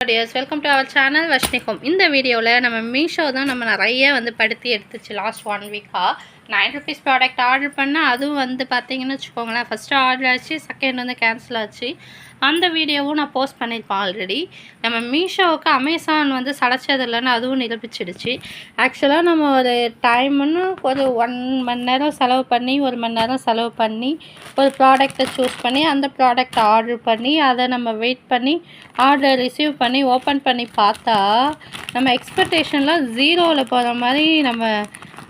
Dears welcome to our channel வஷ்ணிகம் இந்த வீடியோவில் நம்ம மீஷோ தான் நம்ம நிறைய வந்து படுத்தி எடுத்துச்சு லாஸ்ட் ஒன் வீக்காக நைன் ருபீஸ் ப்ராடக்ட் ஆர்டர் பண்ணால் அதுவும் வந்து பார்த்தீங்கன்னு வச்சுக்கோங்களேன். ஃபஸ்ட்டு ஆர்டர் ஆச்சு செகண்ட் வந்து கேன்சல் ஆச்சு. அந்த வீடியோவும் நான் போஸ்ட் பண்ணியிருப்பேன் ஆல்ரெடி நம்ம மீஷோவுக்கு அமேசான் வந்து சளைச்சது இல்லைன்னு அதுவும் நிரூபிச்சிடுச்சு. ஆக்சுவலாக நம்ம ஒரு டைம்னு ஒரு ஒன் மணி நேரம் செலவு பண்ணி ஒரு மணி நேரம் செலவு பண்ணி ஒரு ப்ராடக்ட்டை சூஸ் பண்ணி அந்த ப்ராடக்ட்டை ஆர்டர் பண்ணி அதை நம்ம வெயிட் பண்ணி ஆர்டர் ரிசீவ் பண்ணி ஓப்பன் பண்ணி பார்த்தா நம்ம எக்ஸ்பெக்டேஷன்லாம் ஜீரோவில் போகிற மாதிரி நம்ம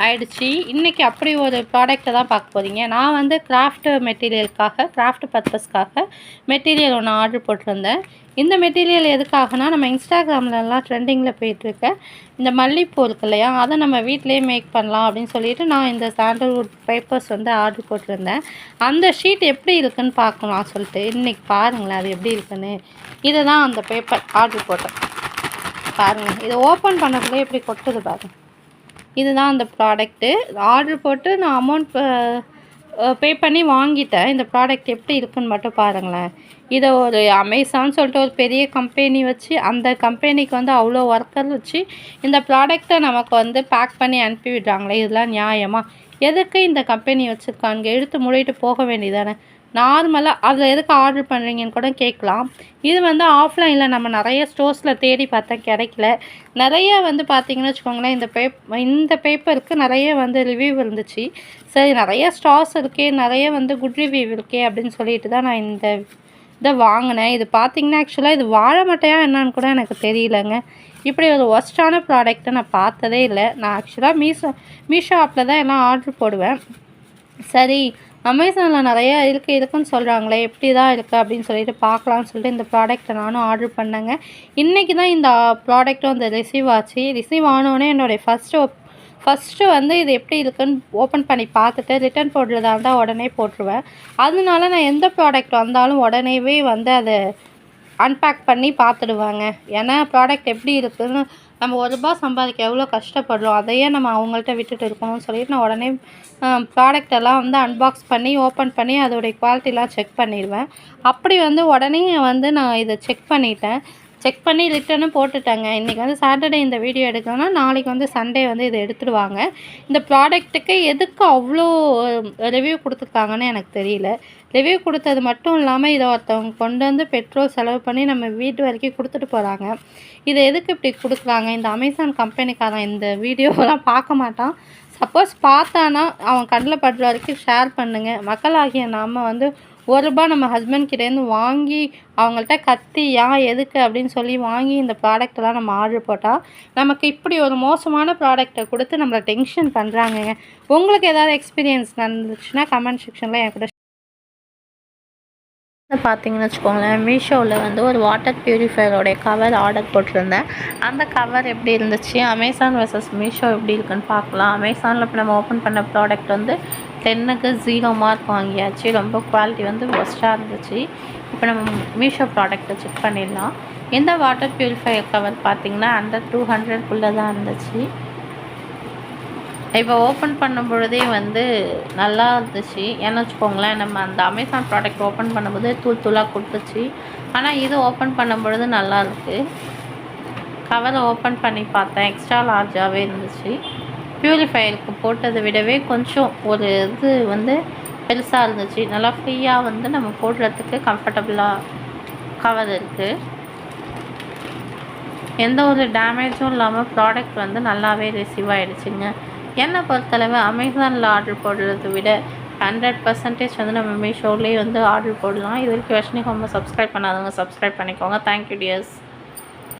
ஆயிடுச்சு. இன்றைக்கி அப்படி ஒரு ப்ராடக்ட்டை தான் பார்க்க போகிறீங்க நான் வந்து கிராஃப்ட் மெட்டீரியலுக்காக கிராஃப்ட் பர்பஸ்க்காக மெட்டீரியல் ஒன்று ஆர்டர் போட்டிருந்தேன். இந்த மெட்டீரியல் எதுக்காகனா நம்ம இன்ஸ்டாகிராம்லலாம் ட்ரெண்டிங்கில் போயிட்டுருக்க. இந்த மல்லிப்பூ இருக்கு இல்லையா அதை நம்ம வீட்டிலேயே மேக் பண்ணலாம் அப்படின்னு சொல்லிட்டு நான் இந்த சாண்டல்வுட் பேப்பர்ஸ் வந்து ஆர்டர் போட்டிருந்தேன். அந்த ஷீட் எப்படி இருக்குன்னு பார்க்கலாம் சொல்லிட்டு. இன்றைக்கி பாருங்களேன் அது எப்படி இருக்குன்னு. இதை தான் அந்த பேப்பர் ஆர்டர் போட்டேன். பாருங்கள் இதை ஓப்பன் பண்ணக்குள்ளே எப்படி கொட்டுது பாருங்கள் இதுதான் அந்த ப்ராடக்ட்டு ஆர்டர் போட்டு நான் அமௌண்ட் பே பண்ணி வாங்கிட்டேன். இந்த ப்ராடக்ட் எப்படி இருக்குன்னு மட்டும் பாருங்களேன். இதை ஒரு அமேசான் சொல்லிட்டு ஒரு பெரிய கம்பெனி வச்சு அந்த கம்பெனிக்கு வந்து அவ்வளோ ஒர்க்கர் வச்சு இந்த ப்ராடக்ட்டை நமக்கு வந்து பேக் பண்ணி அனுப்பி விடுறாங்களே இதெல்லாம் நியாயமாக எதுக்கு இந்த கம்பெனி வச்சுருக்காங்க எடுத்து முடிவிட்டு போக வேண்டியதானே நார்மலாக அதில் எதுக்கு ஆர்டர் பண்ணுறீங்கன்னு கூட கேட்கலாம். இது வந்து ஆஃப்லைனில் நம்ம நிறைய ஸ்டோர்ஸில் தேடி பார்த்தா கிடைக்கல. நிறைய வந்து பார்த்திங்கன்னு வச்சுக்கோங்களேன் இந்த பேப் இந்த பேப்பருக்கு நிறைய வந்து ரிவ்யூ இருந்துச்சு. சரி நிறைய ஸ்டார்ஸ் இருக்கே நிறைய வந்து குட் ரிவ்யூ இருக்கே அப்படின்னு சொல்லிட்டு தான் நான் இந்த இதை வாங்கினேன். இது பார்த்திங்கன்னா ஆக்சுவலாக இது வாழை மட்டையா என்னன்னு கூட எனக்கு தெரியலங்க. இப்படி ஒரு ஒஸ்டான ப்ராடக்ட்டை நான் பார்த்ததே இல்லை. நான் ஆக்சுவலாக மீஷோ மீஷோ ஆப்பில் தான் எல்லாம் ஆர்டர் போடுவேன். சரி அமேசானில் நிறையா இருக்குது இருக்குன்னு சொல்கிறாங்களே எப்படி தான் இருக்குது அப்படின்னு சொல்லிட்டு பார்க்கலான்னு சொல்லிட்டு இந்த ப்ராடக்ட்டை நானும் ஆர்டர் பண்ணேங்க. இன்றைக்கி தான் இந்த ப்ராடக்ட் வந்து ரிசீவ் ஆச்சு. ரிசீவ் ஆனோடனே என்னுடைய ஃபஸ்ட்டு ஃபஸ்ட்டு வந்து இது எப்படி இருக்குன்னு ஓப்பன் பண்ணி பார்த்துட்டு ரிட்டர்ன் போடுறதா இருந்தால் உடனே போட்டுருவேன். அதனால நான் எந்த ப்ராடக்ட் வந்தாலும் உடனேவே வந்து அதை அன்பேக் பண்ணி பார்த்துடுவாங்க ஏன்னா ப்ராடக்ட் எப்படி இருக்குதுன்னு நம்ம ஒரு ரூபா சம்பாதிக்க எவ்வளோ கஷ்டப்படுறோம் அதையே நம்ம அவங்கள்ட்ட விட்டுட்டு இருக்கணும்னு சொல்லிட்டு நான் உடனே ப்ராடக்ட் எல்லாம் வந்து அன்பாக்ஸ் பண்ணி ஓப்பன் பண்ணி அதோடைய குவாலிட்டிலாம் செக் பண்ணிடுவேன். அப்படி வந்து உடனே வந்து நான் இதை செக் பண்ணிட்டேன். செக் பண்ணி ரிட்டனும் போட்டுட்டாங்க. இன்றைக்கி வந்து சாட்டர்டே இந்த வீடியோ எடுக்கணும்னா நாளைக்கு வந்து சண்டே வந்து இதை எடுத்துடுவாங்க. இந்த ப்ராடக்ட்டுக்கு எதுக்கு அவ்வளோ ரிவ்யூ கொடுத்துருக்காங்கன்னு எனக்கு தெரியல. ரிவ்யூ கொடுத்தது மட்டும் இல்லாமல் இதை ஒருத்தவங்க கொண்டு வந்து பெட்ரோல் செலவு பண்ணி நம்ம வீட்டு வரைக்கும் கொடுத்துட்டு போகிறாங்க இதை எதுக்கு இப்படி கொடுக்குறாங்க? இந்த அமேசான் கம்பெனிக்காரன் இந்த வீடியோலாம் பார்க்க மாட்டான். சப்போஸ் பார்த்தானா அவன் கண்ணில் படுற வரைக்கும் ஷேர் பண்ணுங்கள் மக்களாகிய நாம் வந்து ஒரு ரூபா நம்ம ஹஸ்பண்ட் கிட்டேருந்து வாங்கி அவங்கள்ட்ட கத்தி ஏன் எதுக்கு? அப்படின்னு சொல்லி வாங்கி இந்த ப்ராடக்டெல்லாம் நம்ம ஆர்டர் போட்டால் நமக்கு இப்படி ஒரு மோசமான ப்ராடக்டை கொடுத்து நம்மளை டென்ஷன் பண்ணுறாங்கங்க உங்களுக்கு ஏதாவது எக்ஸ்பீரியன்ஸ் நடந்துச்சுன்னா கமெண்ட் செக்ஷனில் என் கூட பார்த்தீங்கன்னு வச்சுக்கோங்களேன் மீஷோவில் வந்து ஒரு வாட்டர் ப்யூரிஃபையரோடைய கவர் ஆர்டர் போட்டிருந்தேன். அந்த கவர் எப்படி இருந்துச்சு? அமேசான் வர்சஸ் மீஷோ எப்படி இருக்குன்னு பார்க்கலாம். அமேசானில் இப்போ நம்ம ஓப்பன் பண்ண ப்ராடக்ட் வந்து டென்னுக்கு ஜீரோ மார்க் வாங்கியாச்சு. ரொம்ப குவாலிட்டி வந்து ஒஸ்ட்டாக இருந்துச்சு. இப்போ நம்ம மீஷோ ப்ராடக்ட்டை செக் பண்ணிடலாம். இந்த வாட்டர் ப்யூரிஃபையர் கவர் பார்த்திங்கன்னா அண்டர் டூ ஹண்ட்ரட்குள்ளே தான் இருந்துச்சு. இப்போ ஓப்பன் பண்ணும் பொழுதே வந்து நல்லா இருந்துச்சு. ஏன்னு வச்சுக்கோங்களேன் நம்ம அந்த அமேசான் ப்ராடக்ட் ஓப்பன் பண்ணும்போது தூள் தூளாக கொடுத்துச்சு. ஆனால் இது ஓப்பன் பண்ணும் பொழுது நல்லா இருக்குது கவரை ஓப்பன் பண்ணி பார்த்தேன். எக்ஸ்ட்ரா லார்ஜாகவே இருந்துச்சு. ப்யூரிஃபையருக்கு போட்டதை விடவே கொஞ்சம் ஒரு இது வந்து பெருசாக இருந்துச்சு. நல்லா ஃப்ரீயாக வந்து நம்ம போடுறதுக்கு கம்ஃபர்டபுளாக கவர் இருக்குது எந்த ஒரு டேமேஜும் இல்லாமல் ப்ராடக்ட் வந்து நல்லாவே ரிசீவ் ஆகிடுச்சிங்க என்னை பொறுத்தளவு அமேசானில் ஆர்டர் போடுறத விட ஹண்ட்ரட் பர்சன்டேஜ் வந்து நம்ம மீஷோலேயே வந்து ஆர்டர் போடலாம். இது வரைக்கும் வர்ஷினி ஹோமை சப்ஸ்கிரைப் பண்ணாதவங்க சப்ஸ்கிரைப் பண்ணிக்கோங்க. Thank you dears